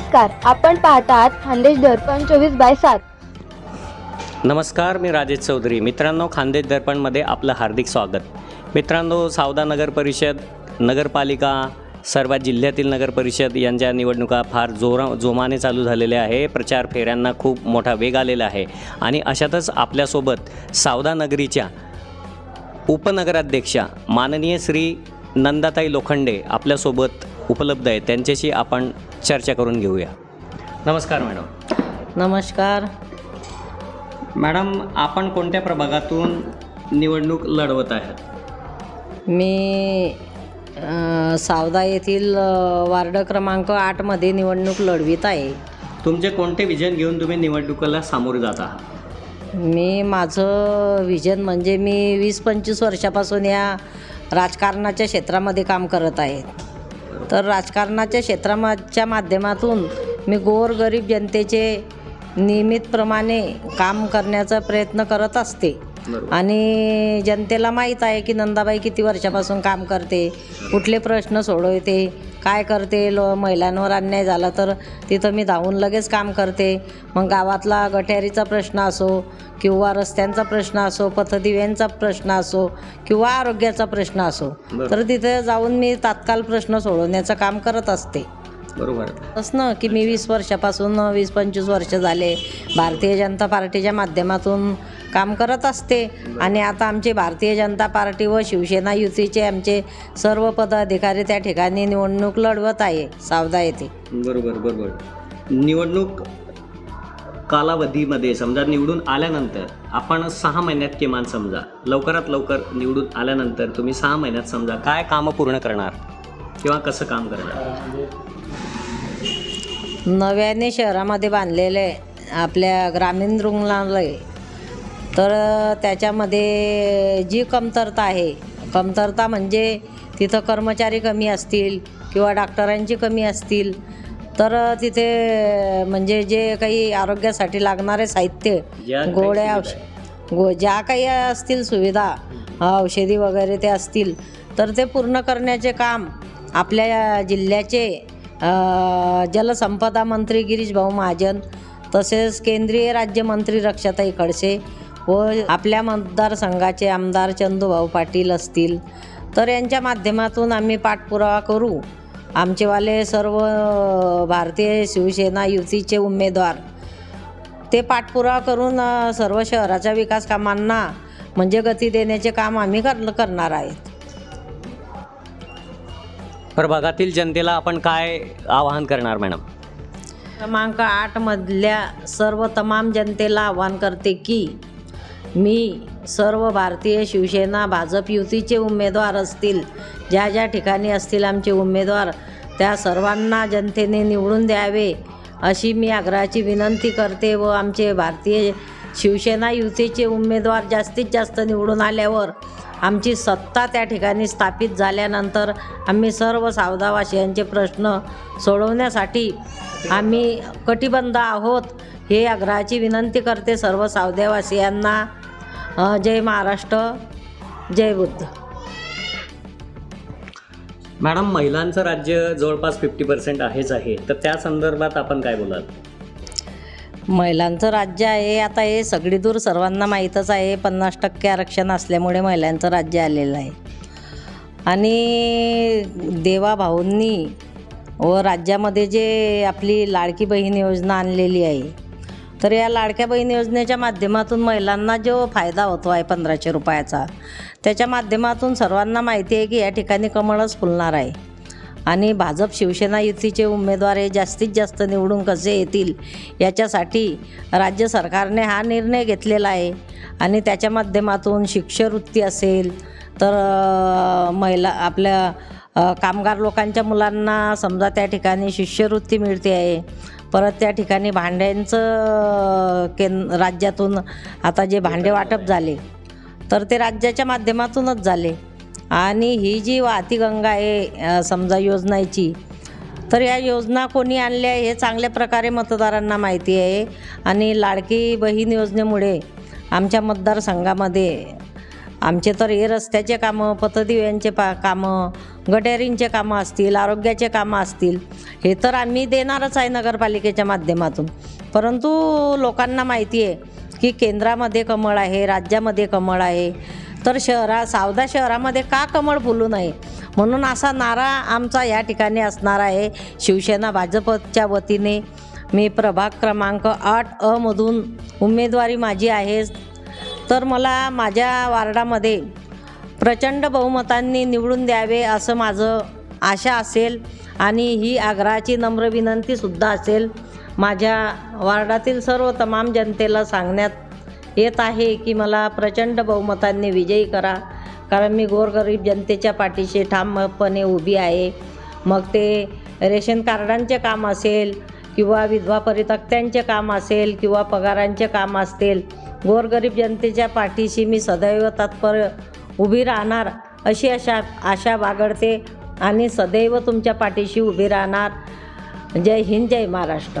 नमस्कार आपण पाहतात खानदेश दर्पण चोवीस बाय सात. नमस्कार मी राजेश चौधरी. मित्रांनो खानदेश दर्पणमध्ये आपलं हार्दिक स्वागत. मित्रांनो सावदा नगर परिषद नगरपालिका सर्व जिल्ह्यातील नगरपरिषद यांच्या निवडणुका फार जोरा जोमाने चालू झालेल्या आहे. प्रचार फेऱ्यांना खूप मोठा वेग आलेला आहे. आणि अशातच आपल्यासोबत सावदा नगरीच्या उपनगराध्यक्षा माननीय श्री नंदाताई लोखंडे आपल्यासोबत उपलब्ध आहेत त्यांच्याशी आपण चर्चा करून घेऊया. नमस्कार मॅडम. नमस्कार. मॅडम आपण कोणत्या प्रभागातून निवडणूक लढवत आहेत? मी सावदा येथील वार्ड क्रमांक आठमध्ये निवडणूक लढवित आहे. तुमचे कोणते विजन घेऊन तुम्ही निवडणुकीला सामोरे जात आहात? मी माझं विजन म्हणजे मी वीस पंचवीस वर्षापासून या राजकारणाच्या क्षेत्रामध्ये काम करत आहे. तर राजकारणाच्या क्षेत्राच्या माध्यमातून मी गोरगरीब जनतेचे नियमितप्रमाणे काम करण्याचा प्रयत्न करत असते. आणि जनतेला माहीत आहे की नंदाबाई किती वर्षापासून काम करते कुठले प्रश्न सोडवते काय करते लो महिलांवर अन्याय झाला तर तिथं मी धावून लगेच काम करते. मग गावातला गटारीचा प्रश्न असो किंवा रस्त्यांचा प्रश्न असो पथदिव्यांचा प्रश्न असो किंवा आरोग्याचा प्रश्न असो. तर तिथे जाऊन मी तात्काळ प्रश्न सोडवण्याचं काम करत असते. बरोबर. असं ना की मी वीस वर्षापासून वीस पंचवीस वर्ष झाले. भारतीय जनता पार्टीच्या माध्यमातून काम करत असते. आणि आता आमचे भारतीय जनता पार्टी व शिवसेना युतीचे आमचे सर्व पदाधिकारी त्या ठिकाणी निवडणूक लढवत आहे. सावदा येथे बरोबर बरोबर. निवडणूक कालावधीमध्ये समजा निवडून आल्यानंतर आपण सहा महिन्यात किमान समजा लवकरात लवकर निवडून आल्यानंतर तुम्ही सहा महिन्यात समजा काय कामं पूर्ण करणार? किंवा कसं काम करणार? नव्याने शहरामध्ये बांधलेले आपल्या ग्रामीण रुग्णालय. तर त्याच्यामध्ये जी कमतरता आहे कमतरता म्हणजे तिथं कर्मचारी कमी असतील किंवा डॉक्टरांची कमी असतील तर तिथे म्हणजे जे काही आरोग्यासाठी लागणारे साहित्य गोळ्या औष गो ज्या काही असतील सुविधा औषधी वगैरे ते असतील तर ते पूर्ण करण्याचे काम आपल्या जिल्ह्याचे जलसंपदा मंत्री गिरीश भाऊ महाजन तसेच केंद्रीय राज्यमंत्री रक्षाताई खडसे व आपल्या मतदारसंघाचे आमदार चंदूभाऊ पाटील असतील. तर यांच्या माध्यमातून आम्ही पाठपुरावा करू. आमचेवाले सर्व भारतीय शिवसेना युतीचे उमेदवार. ते पाठपुरावा करून सर्व शहराच्या विकास कामांना म्हणजे गती देण्याचे काम आम्ही कर करणार आहेत. प्रभागातील जनतेला आपण काय आवाहन करणार मॅडम? क्रमांक आठमधल्या सर्व तमाम जनतेला आवाहन करते की मी सर्व भारतीय शिवसेना भाजप युतीचे उमेदवार असतील ज्या ज्या ठिकाणी असतील आमचे उमेदवार त्या सर्वांना जनतेने निवडून द्यावे अशी मी आग्रहाची विनंती करते व आमचे भारतीय शिवसेना युतीचे उमेदवार जास्तीत जास्त निवडून आल्यावर आमची सत्ता त्या ठिकाणी स्थापित झाल्यानंतर आम्ही सर्व सावदावासियांचे प्रश्न सोडवण्यासाठी आम्ही कटिबंध आहोत हे आग्रहाची विनंती करते सर्व सावदेवासियांना जय महाराष्ट्र जय बुद्ध. मॅडम महिलांचं राज्य जवळपास फिफ्टी पर्सेंट आहेच आहे. तर त्या संदर्भात आपण काय बोलाल? महिलांचं राज्य आहे आता हे सगळी दूर सर्वांना माहीतच आहे. पन्नास टक्के आरक्षण असल्यामुळे महिलांचं राज्य आलेलं आहे. आणि देवाभाऊंनी व राज्यामध्ये जे आपली लाडकी बहीण योजना आणलेली आहे तर या लाडक्या बहीण योजनेच्या माध्यमातून महिलांना जो फायदा होतो आहे पंधराशे रुपयाचा त्याच्या माध्यमातून सर्वांना माहिती आहे की या ठिकाणी कमळच फुलणार आहे. आणि भाजप शिवसेना युतीचे उमेदवार हे जास्तीत जास्त निवडून कसे येतील याच्यासाठी राज्य सरकारने हा निर्णय घेतलेला आहे. आणि त्याच्या माध्यमातून शिष्यवृत्ती असेल तर महिला आपल्या कामगार लोकांच्या मुलांना समजा त्या ठिकाणी शिष्यवृत्ती मिळते आहे. परत त्या ठिकाणी भांड्यांचं केन राज्यातून आता जे भांडे वाटप झाले तर ते राज्याच्या माध्यमातूनच झाले. आणि ही जी वाहती गंगा आहे समजा योजनेची तर या योजना कोणी आणल्या हे चांगल्या प्रकारे मतदारांना माहिती आहे. आणि लाडकी बहीण योजनेमुळे आमच्या मतदारसंघामध्ये आमचे तर हे रस्त्याचे कामं पतदिव्यांचे पा कामं गटेरींचे कामं असतील आरोग्याचे कामं असतील हे तर आम्ही देणारच आहे नगरपालिकेच्या माध्यमातून. परंतु लोकांना माहिती आहे की केंद्रामध्ये कमळ आहे राज्यामध्ये कमळ आहे तर शहरा सावदा शहरामध्ये का कमळ फुलू नये? म्हणून असा नारा आमचा या ठिकाणी असणार आहे. शिवसेना भाजपच्या वतीने मी प्रभाग क्रमांक आठ अ मधून उमेदवारी माझी आहे. तर मला माझ्या वार्डामध्ये प्रचंड बहुमतांनी निवडून द्यावे असं माझं आशा असेल आणि ही आग्रहाची नम्र विनंतीसुद्धा असेल. माझ्या वार्डातील सर्व तमाम जनतेला सांगण्यात येत आहे की मला प्रचंड बहुमतांनी विजयी करा. कारण मी गोरगरीब जनतेच्या पाठीशी ठामपणे उभी आहे. मग ते रेशन कार्डांचे काम असेल किंवा विधवा परितक्त्यांचे काम असेल किंवा पगारांचे काम असतील गोरगरीब जनतेच्या पाठीशी मी सदैव तत्पर उभी राहणार अशी अशा आशा बागडते आणि सदैव तुमच्या पाठीशी उभी राहणार. जय हिंद जय महाराष्ट्र.